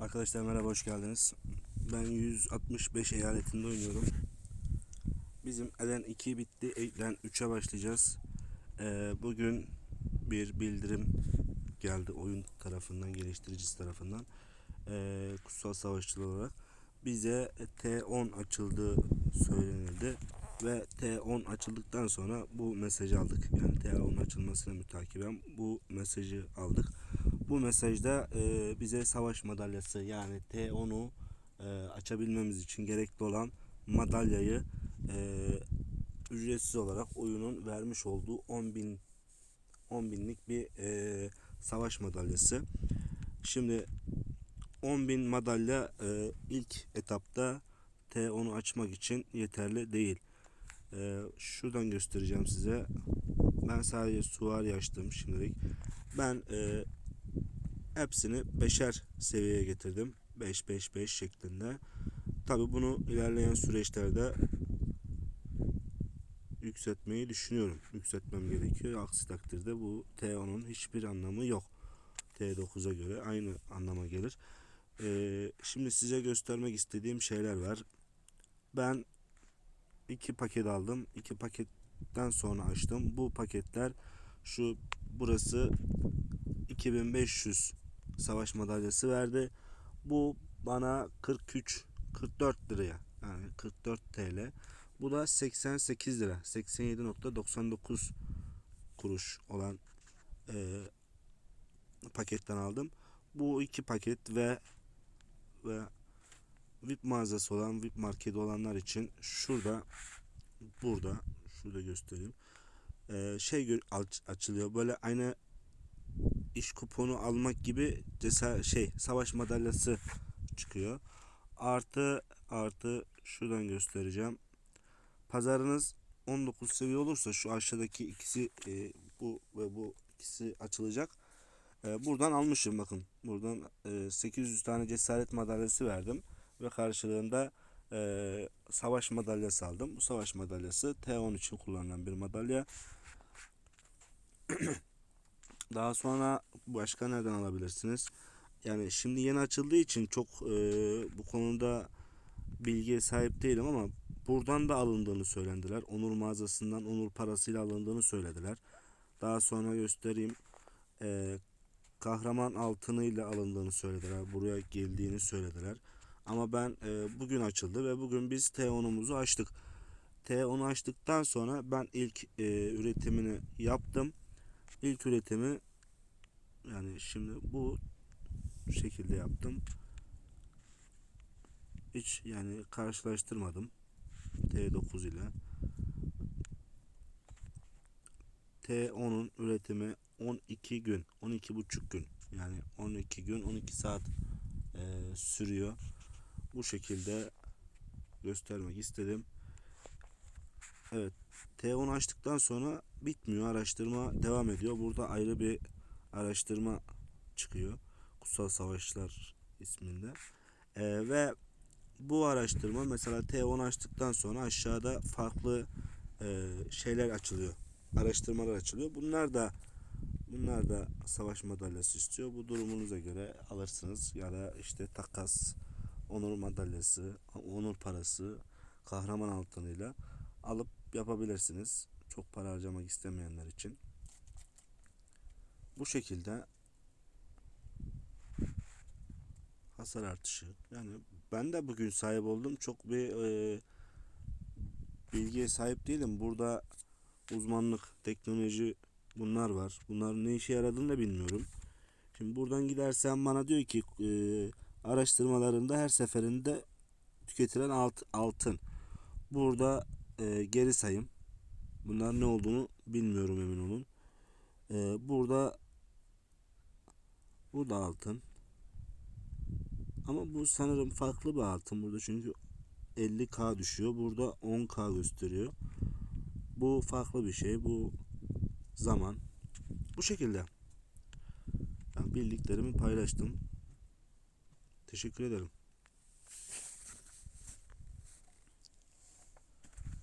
Arkadaşlar merhaba hoş geldiniz. Ben 165 eyaletinde oynuyorum. Bizim Elen 2 bitti. Elen 3'e başlayacağız. Ee, bugün bir bildirim geldi oyun tarafından, geliştiricisi tarafından. Ee, kutsal savaşçılar olarak bize T10 açıldığı söylenildi ve T10 açıldıktan sonra bu mesajı aldık. Yani T10 açılmasına mütakiben bu mesajı aldık. Bu mesajda e, bize savaş madalyası yani T10'u e, açabilmemiz için gerekli olan madalyayı e, ücretsiz olarak oyunun vermiş olduğu 10.000 10 binlik bir e, savaş madalyası. Şimdi 10.000 madalya e, ilk etapta T10'u açmak için yeterli değil. E, şuradan göstereceğim size. Ben sadece suvari açtım şimdilik. Ben e, hepsini beşer seviyeye getirdim. 5 5 5 şeklinde. Tabi bunu ilerleyen süreçlerde yükseltmeyi düşünüyorum. Yükseltmem gerekiyor. Aksi takdirde bu T10'un hiçbir anlamı yok. T9'a göre aynı anlama gelir. Ee, şimdi size göstermek istediğim şeyler var. Ben iki paket aldım. İki paketten sonra açtım. Bu paketler şu burası 2500 savaş madalyası verdi. Bu bana 43 44 liraya yani 44 TL. Bu da 88 lira. 87.99 kuruş olan e, paketten aldım. Bu iki paket ve ve VIP mağazası olan VIP marketi olanlar için şurada burada şurada göstereyim. E, şey açılıyor. Böyle aynı iş kuponu almak gibi cesa şey savaş madalyası çıkıyor. Artı artı şuradan göstereceğim. Pazarınız 19 seviye olursa şu aşağıdaki ikisi e, bu ve bu ikisi açılacak. E, buradan almışım bakın. Buradan e, 800 tane cesaret madalyası verdim ve karşılığında e, savaş madalyası aldım. Bu savaş madalyası T10 için kullanılan bir madalya. Daha sonra başka nereden alabilirsiniz? Yani şimdi yeni açıldığı için çok e, bu konuda bilgiye sahip değilim ama buradan da alındığını söylediler. Onur mağazasından onur parasıyla alındığını söylediler. Daha sonra göstereyim. E, kahraman altınıyla alındığını söylediler. Buraya geldiğini söylediler. Ama ben e, bugün açıldı ve bugün biz T10'umuzu açtık. T10'u açtıktan sonra ben ilk e, üretimini yaptım. İlk üretimi yani şimdi bu şekilde yaptım. Hiç yani karşılaştırmadım T9 ile. T10'un üretimi 12 gün, 12 buçuk gün. Yani 12 gün, 12 saat e, sürüyor. Bu şekilde göstermek istedim. Evet, T10 açtıktan sonra bitmiyor. Araştırma devam ediyor. Burada ayrı bir araştırma çıkıyor. Kutsal Savaşlar isminde. Ee, ve bu araştırma mesela T10 açtıktan sonra aşağıda farklı e, şeyler açılıyor. Araştırmalar açılıyor. Bunlar da bunlar da savaş madalyası istiyor. Bu durumunuza göre alırsınız. Ya da işte takas, onur madalyası, onur parası, kahraman altınıyla alıp yapabilirsiniz. Çok para harcamak istemeyenler için. Bu şekilde hasar artışı. Yani ben de bugün sahip oldum. Çok bir e, bilgiye sahip değilim. Burada uzmanlık, teknoloji bunlar var. Bunların ne işe yaradığını da bilmiyorum. Şimdi buradan gidersem bana diyor ki e, araştırmalarında her seferinde tüketilen alt, altın. Burada e, geri sayım. Bunlar ne olduğunu bilmiyorum emin olun. E, burada bu da altın. Ama bu sanırım farklı bir altın burada çünkü 50k düşüyor. Burada 10k gösteriyor. Bu farklı bir şey. Bu zaman. Bu şekilde. Yani bildiklerimi paylaştım. Teşekkür ederim.